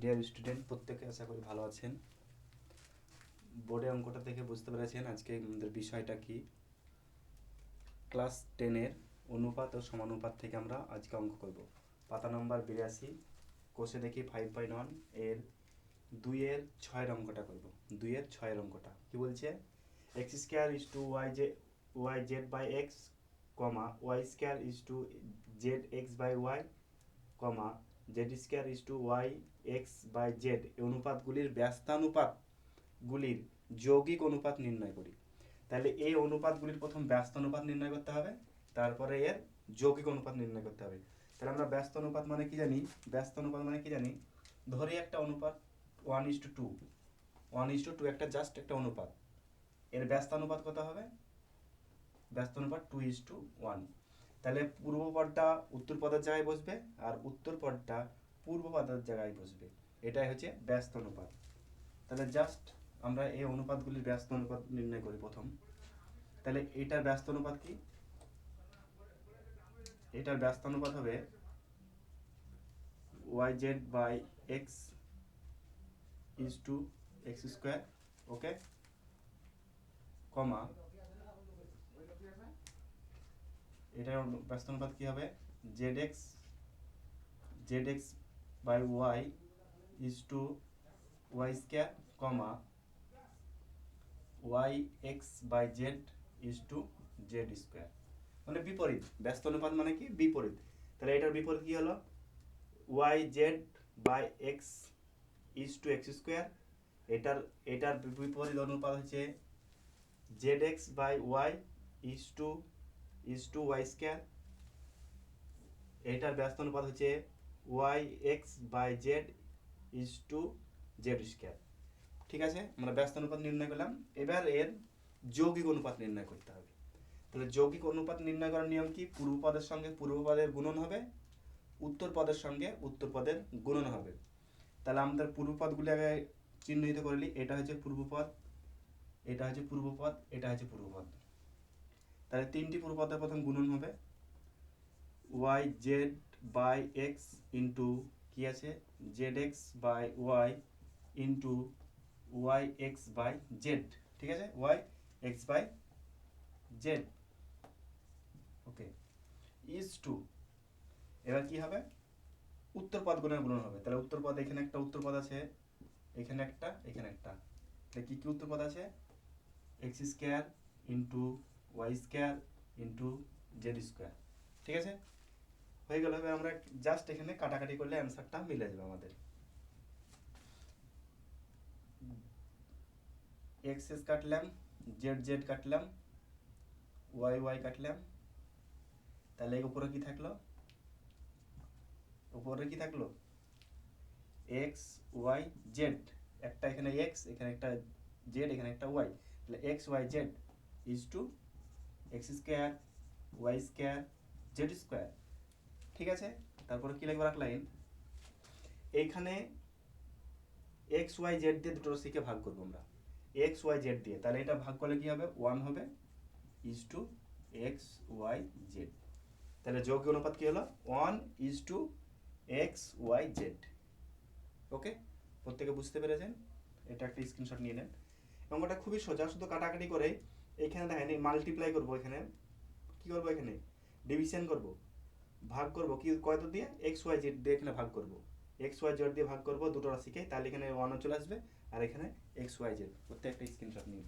Dear student প্রত্যেকে আশা করি ভালো আছেন। বোর্ডে অঙ্কটা দেখে বুঝতে পেরেছেন আজকে আমাদের বিষয়টা কি। ক্লাস টেনের অনুপাত ও সমানুপাত থেকে আমরা আজকে অঙ্ক করব। পাতা নম্বর বিরাশি, কোষে দেখি ফাইভ বাই ওয়ানের দুইয়ের ছয়ের অঙ্কটা করব। দুইয়ের ছয়ের অঙ্কটা। কি বলছে? X square is to y z y z by x comma y square is to z x by y comma z square is to y x by z এই অনুপাতগুলির ব্যস্তানুপাতগুলির যৌগিক অনুপাত নির্ণয় করি। তাহলে এই অনুপাতগুলির প্রথম ব্যস্ত অনুপাত নির্ণয় করতে হবে, তারপরে এর যৌগিক অনুপাত নির্ণয় করতে হবে। তাহলে আমরা ব্যস্ত অনুপাত মানে কি জানি? ব্যস্ত অনুপাত মানে কি জানি? ধরি একটা অনুপাত one is to two two one is to two just একটা অনুপাত। এর ব্যস্ত অনুপাত কত হবে? ব্যস্ত অনুপাত টু ইস টু ওয়ান তাহলে পূর্ব পদটা উত্তর পদের জায়গায় বসবে আর উত্তর পদটা পূর্ব পদের জায়গায় বসবে। এটাই হচ্ছে ব্যস্ত অনুপাত। তাহলে জাস্ট আমরা এই অনুপাতগুলির ব্যস্ত অনুপাত নির্ণয় করি প্রথম। তাহলে এটার ব্যস্ত অনুপাত কি? এটার ব্যস্ত অনুপাত হবে y z by x is to x square okay comma এটার ব্যস্ত অনুপাত কি হবে? Z x z x by y is to y square comma y x by z is to z square মানে বিপরীত। ব্যস্ত অনুপাত মানে কি? বিপরীত। তাহলে এটার বিপরীত কি হলো? Y z by x is to x square এটার এটার বিপরীত অনুপাত হচ্ছে z x by y is to is to y square এটার ব্যস্ত অনুপাত হচ্ছে y x by z is to z square ঠিক আছে? আমরা ব্যস্ত অনুপাত নির্ণয় করলাম। এবার এর যৌগিক অনুপাত নির্ণয় করতে হবে। তাহলে যৌগিক অনুপাত নির্ণয় করার নিয়ম কি? পূর্ব পদের সঙ্গে পূর্ব পদের গুণন হবে উত্তর পদের সঙ্গে উত্তর পদের গুণন হবে। তাহলে আমাদের পূর্ব পদগুলি আগে চিহ্নিত করে নিই। এটা হচ্ছে পূর্বপদ, এটা হচ্ছে পূর্বপদ, এটা হচ্ছে পূর্বপদ। তাহলে তিনটি পূর্বপদের প্রথম গুণন হবে। Y z by x into কি আছে? Z x by y into y x by z ঠিক আছে? Y x by z okay is to এবার কি হবে? উত্তর পদ গুণের গুণন হবে। তাহলে উত্তর পদ এখানে একটা, উত্তর পদ আছে, এখানে একটা এখানে একটা। তাহলে কি কি উত্তর পদ আছে? X square into y square into z square ঠিক আছে? হয়ে গেল, এবার আমরা জাস্ট এখানে কাটাকাটি করলে অ্যান্সারটা মিলে যাবে আমাদের। এক্স এস কাটলাম জেড জেড কাটলাম ওয়াই ওয়াই কাটলাম। তাহলে এর উপরে কি থাকল? উপরে কি থাকল? এক্স ওয়াই জেড একটা এখানে এক্স এখানে একটা জেড এখানে একটা ওয়াই তাহলে x y z is to x square, y square, z square. ঠিক আছে? তারপরে কি লিখব এক লাইন এইখানে এক্স, ওয়াই, জেড দিয়ে দুটো শিখে ভাগ করব আমরা। এক্স, ওয়াই, জেড দিয়ে। তাহলে এটা ভাগ করলে কি হবে? ওয়ান হবে। Is to x, y, z. তাহলে যোগ্য অনুপাত কি হলো? One is to x, y, z. Okay? প্রত্যেকে বুঝতে পেরেছেন? এটা একটা স্ক্রিনশট নিয়ে নেন। এবং ওটা খুবই সোজা, শুধু কাটাকাটি করে এখানে দেখেন মাল্টিপ্লাই করব এখানে। কি করব এখানে? ডিভিশন করব। ভাগ করব কি কত দিয়ে? এক্স ওয়াই জেড দিয়ে এখানে ভাগ করব। এক্স ওয়াই জেড দিয়ে ভাগ করব দুটো রাশিকে। তাহলে এখানে ওয়ান চলে আসবে, আর এখানে এক্স ওয়াই জেড প্রত্যেকটা স্ক্রিনশট নিয়ে।